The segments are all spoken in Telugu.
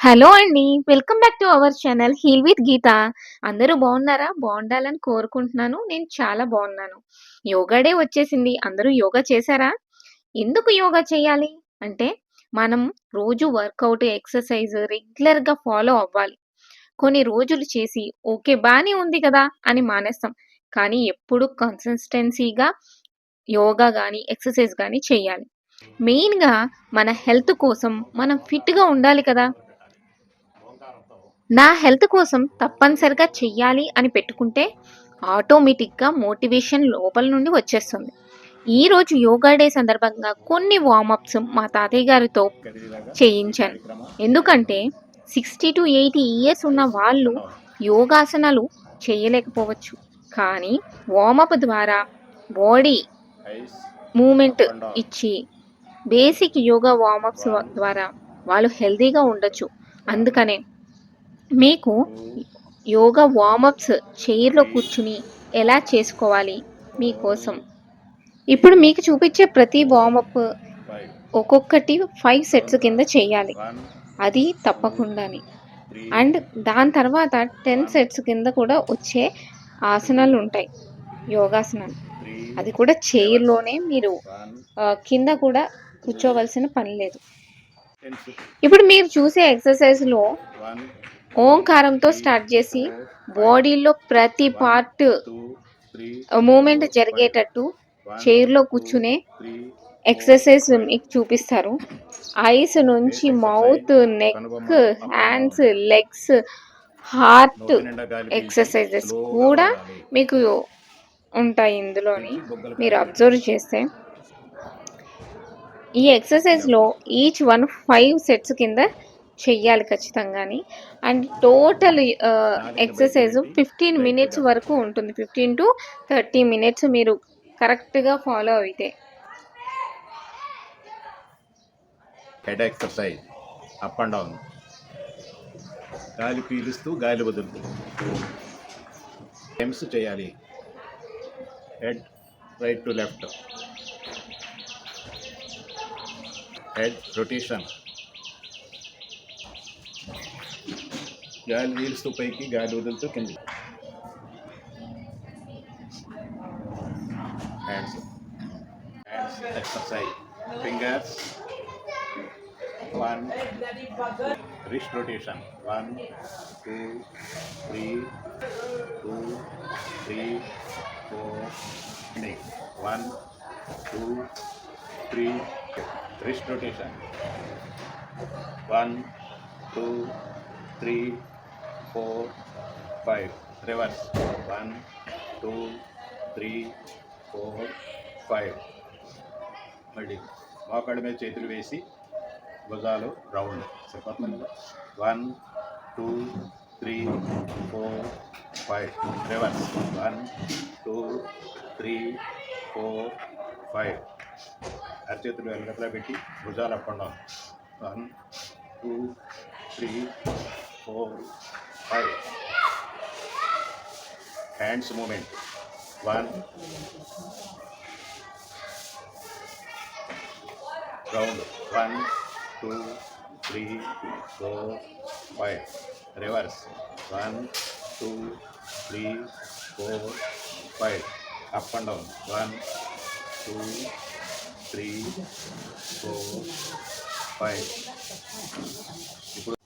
హలో అండి. Welcome back to our channel heal with Geetha. అందరూ బాగున్నారా? బాగుండాలని కోరుకుంటున్నాను. నేను చాలా బాగున్నాను యోగా డే వచ్చేసింది. అందరూ యోగా చేశారా? ఎందుకు యోగా చేయాలి? అంటే మనం రోజు వర్కౌట్, ఎక్సర్‌సైజ్ రెగ్యులర్‌గా ఫాలో అవ్వాలి. కొన్ని రోజులు చేసి ఓకే. బాగానే ఉంది కదా! అని మానేస్తాం. కానీ ఎప్పుడు కన్సిస్టెన్సీగా యోగా కానీ ఎక్సర్‌సైజ్ కానీ చేయాలి. మెయిన్‌గా మన హెల్త్ కోసం మనం ఫిట్‌గా ఉండాలి కదా! నా హెల్త్ కోసం తప్పనిసరిగా చెయ్యాలి అని పెట్టుకుంటే ఆటోమేటిక్‌గా మోటివేషన్ లోపల నుండి వచ్చేస్తుంది. ఈరోజు యోగా డే సందర్భంగా కొన్ని వార్మప్స్ మా తాతయ్య గారితో చేయించాను. ఎందుకంటే 60-80 ఇయర్స్ ఉన్న వాళ్ళు యోగాసనాలు చేయలేకపోవచ్చు. కానీ వార్మప్ ద్వారా బాడీ మూమెంట్ ఇచ్చి బేసిక్ యోగా వార్మప్స్ ద్వారా వాళ్ళు హెల్తీగా ఉండొచ్చు. అందుకనే మీకు యోగా వార్మప్స్ చైర్‌లో కూర్చొని ఎలా చేసుకోవాలి మీకోసం. ఇప్పుడు మీకు చూపించే ప్రతి వార్మప్ ఒక్కొక్కటి 5 సెట్స్ కింద చేయాలి. అది తప్పకుండాని. అండ్ దాని తర్వాత 10 సెట్స్ కింద కూడా వచ్చే ఆసనాలుంటాయి. యోగాసనాలు. అది కూడా చైర్‌లోనే మీరు కింద కూడా కూర్చోవలసిన పని లేదు. ఇప్పుడు మీరు చూసే ఎక్సర్‌సైజ్‌లో ఓంకారంతో స్టార్ట్ చేసి బాడీలో ప్రతి పార్ట్ మూమెంట్ జరిగేటట్టు చైర్‌లో కూర్చునే ఎక్సర్‌సైజ్ మీకు చూపిస్తారు. ఐస్ నుంచి mouth, neck, hands, legs, heart exercises కూడా మీకు ఉంటాయి ఇందులోని. మీరు అబ్జర్వ్ చేస్తే. ఈ ఎక్సర్‌సైజ్‌లో ఈచ్ వన్ ఫైవ్ సెట్స్ కింద చెయ్యాలి ఖచ్చితంగాని. అండ్ టోటల్ ఎక్సర్‌సైజ్ 15 మినిట్స్ వరకు ఉంటుంది. 15-30 మినిట్స్ మీరు కరెక్ట్‌గా ఫాలో అయితే. Head exercise up and down గాలి పీలుస్తూ గాలి వదులుతూ టైమ్స్ చేయాలి head right to left head rotation గాలి పీలుస్తూ పైకి గాలి వదులుతూ కింది hands hands exercise fingers one wrist rotation one two three two three four neck one two three wrist rotation one two three four five reverse one two three four five మళ్ళీ మోకాళ్ళ మీద చేతులు వేసి భుజాలు రౌండ్. సరిపోతుంది one two three four five reverse one two three four five అరచేతులు వెనకట్లా పెట్టి భుజాలు up one two three four five hands movement one round one two three four five reverse one two three four five up and down one two three four five ఇప్పుడు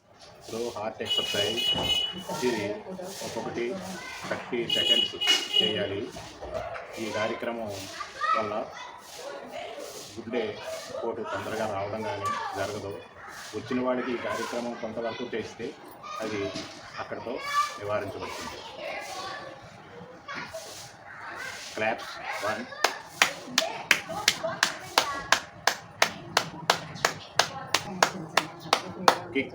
ఇప్పుడు హార్ట్ ఎక్సర్సైజ్ ఇది ఒక్కొక్కటి థర్టీ సెకండ్స్ చేయాలి. ఈ కార్యక్రమం వల్ల గుడ్డే పోటు తొందరగా రావడం కానీ జరగదు. వచ్చిన వాడికి ఈ కార్యక్రమం కొంతవరకు చేస్తే అది అక్కడితో నివారించబడుతుంది. క్లాప్స్ వన్ కిక్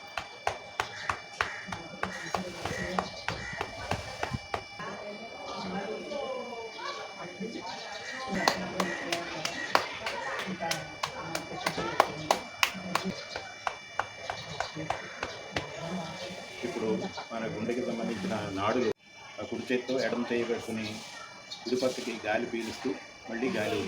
ఇప్పుడు మన గుండెకి సంబంధించిన నాడులు ఆ కుడి చేత్తో ఎడమ చేయి పెట్టుకుని గాలి పీలుస్తూ మళ్ళీ గాలి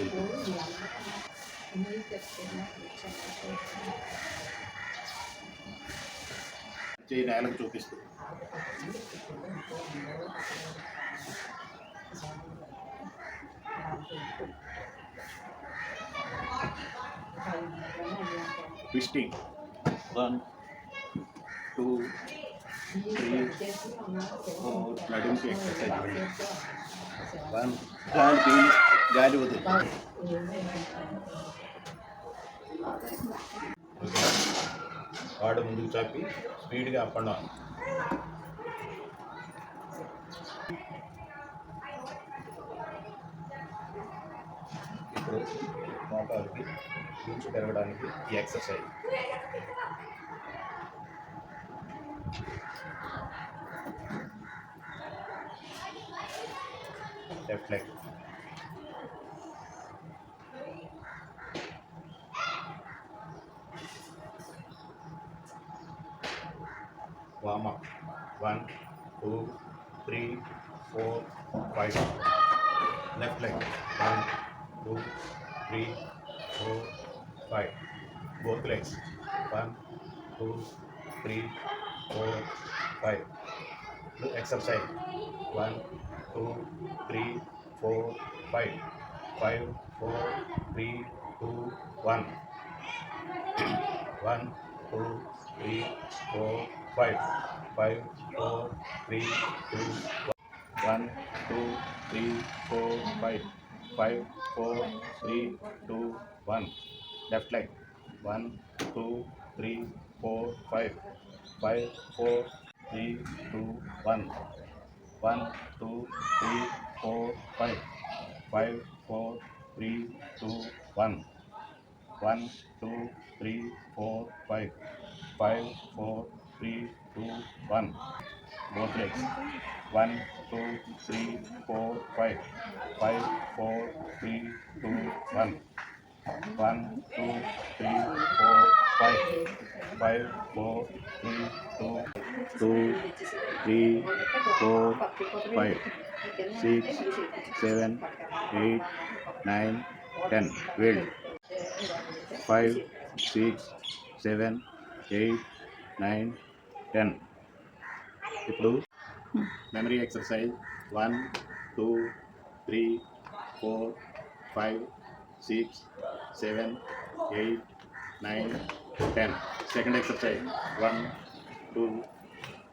చేయి నేలకు చూపిస్తూ. Twisting. One two three four నడుముకి ఎక్సర్సైజ్ ఇవ్వండి వన్ గాలి పీలి గాలి వదులు వాడు ముందుకు చాపి స్పీడ్గా అప్ అండ్ డౌన్ ఇప్పుడు మోకాలకి గుంచు పెరగడానికి ఈ exercise left leg warm up. One two three four five. Left leg. One two three four five. Both legs. One two three four, five. Do exercise. One, two, three, four, five. Five, four, three, two, one. One, two, three, four, five. Five, four, three, two, one. One, two, three, four, five. Five, four, three, two, one. Left leg. One, two, three, four, five. Five four three two one one two three four five five four three two one one two three four five five four three two one both legs. 1, 2, 3, 4, 5. 5, 4, 3, 2, 1. 1, 2, 3, 4, five, five, four, three, two, two, three, four, five, six, seven, eight, nine, ten. Build. Five, six, seven, eight, nine, ten. ఇప్పుడు memory exercise one two ten second exercise one two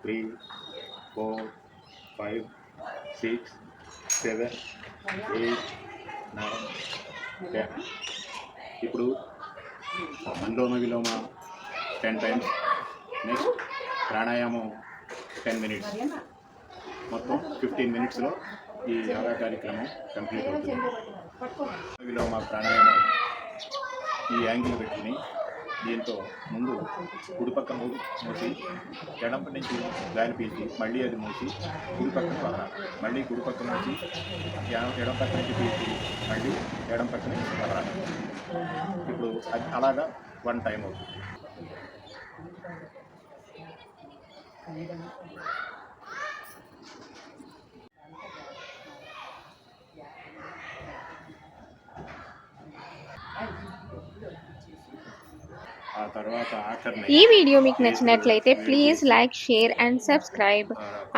three four five six seven eight nine ten ఇప్పుడు anulom vilom ten times next pranayama ten minutes మొత్తం ఫిఫ్టీన్ మినిట్స్లో ఈ యోగా కార్యక్రమం కంప్లీట్ అవుతుంది. విలోమ ప్రాణాయామం ఈ యాంగిల్ పెట్టుకుని దీంతో ముందు కుడి పక్క మూసి ఎడం నుంచి గాలి పీల్చి మళ్ళీ అది మూసి కుడి పక్కన మళ్ళీ కుడి పక్క నుంచి ఎడం పక్క నుంచి పీల్చి మళ్ళీ ఎడం పక్క నుంచి వదలాలి ఇప్పుడు అది అలాగా వన్ టైం అవుతుంది. ఆ తర్వాత ఆఖరిని ఈ వీడియో మీకు నచ్చినట్లయితే please like share and subscribe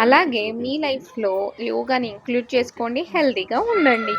అలాగే మీ లైఫ్లో యోగాని ఇంక్లూడ్ చేసుకోండి హెల్తీగా ఉండండి.